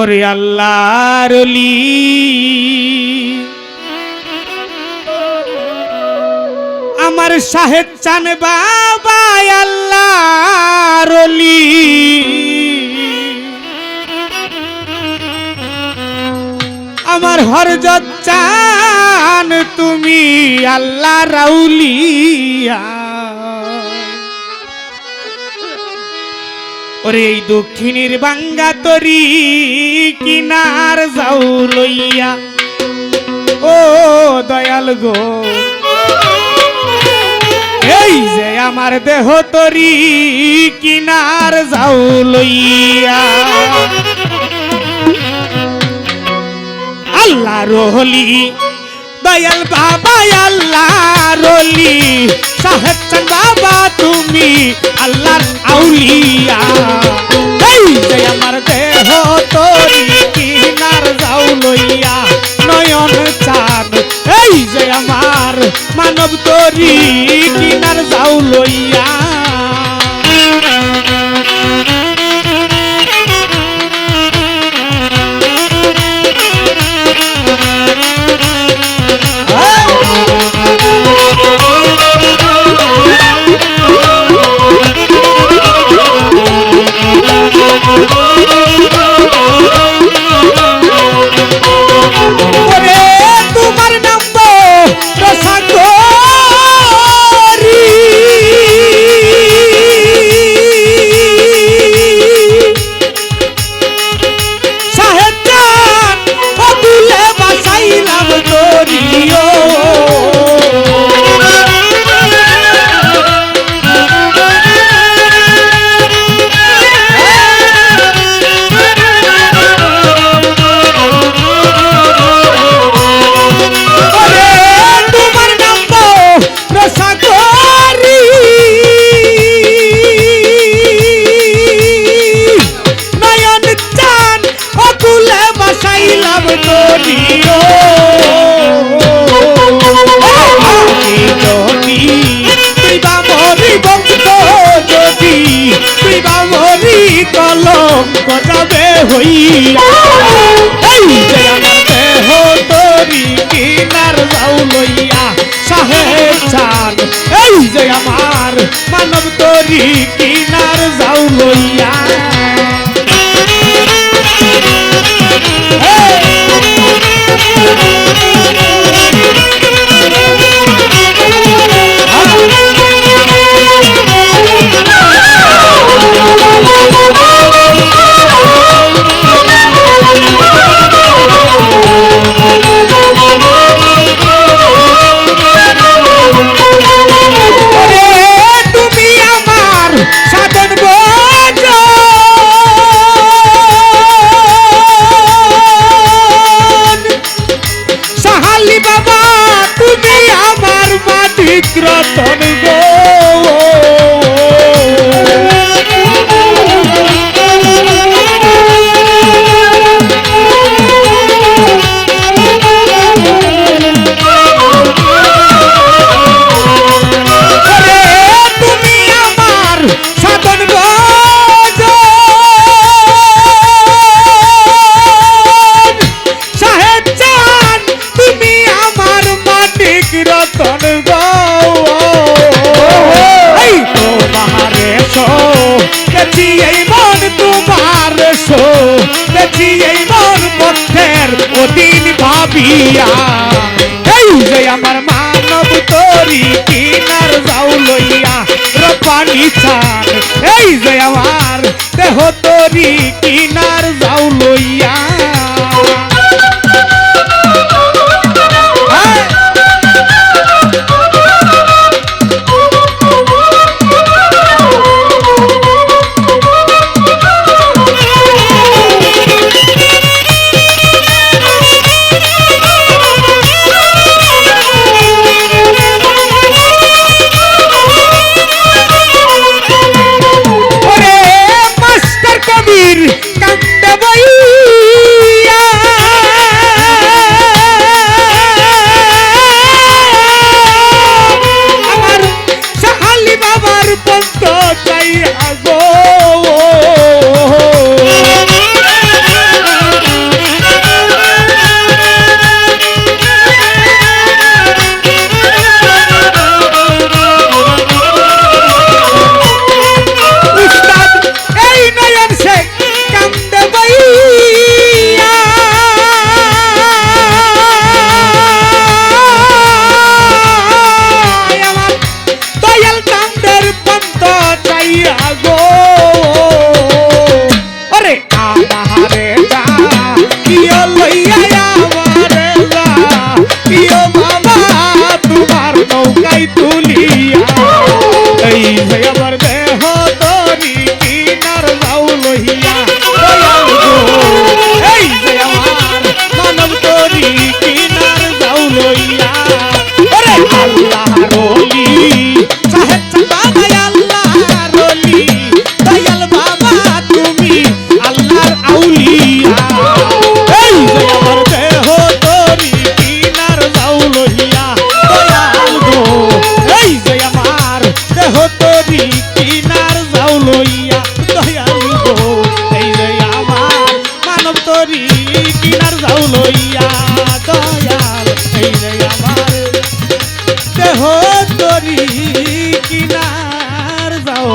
ওরে আল্লাহর আমার সাহেব চান বাবা আল্লাহর আমার হরজত চান তুমি আল্লাহ রাউলিয়া ওরে এই দক্ষিণের বাঙ্গা তরি কিনার যাও লইয়া। ও দয়াল গো। এই যে আমার দেহ তরি কিনার যাও লইয়া। আল্লাহ রহলি, দয়াল বাবা, আল্লাহ রলি সাহেব বাবা, তুমি আল্লাহর মানব হইয়া। এই যে আমার দেহ তরি কিনার যাও লইয়া সাহেব চান মানব তরি মাটিক রতন এই তোমার সো দেখি এই মন তোমার সো দেখি এই মন পথের ভাবিয়া। এই। যে আমার মানব তরি কিনার যাও লইয়া রপানি চান। এই যে আমার দেহ তরি কিনার যাও লইয়া ही দেহ তরি কিনার যাও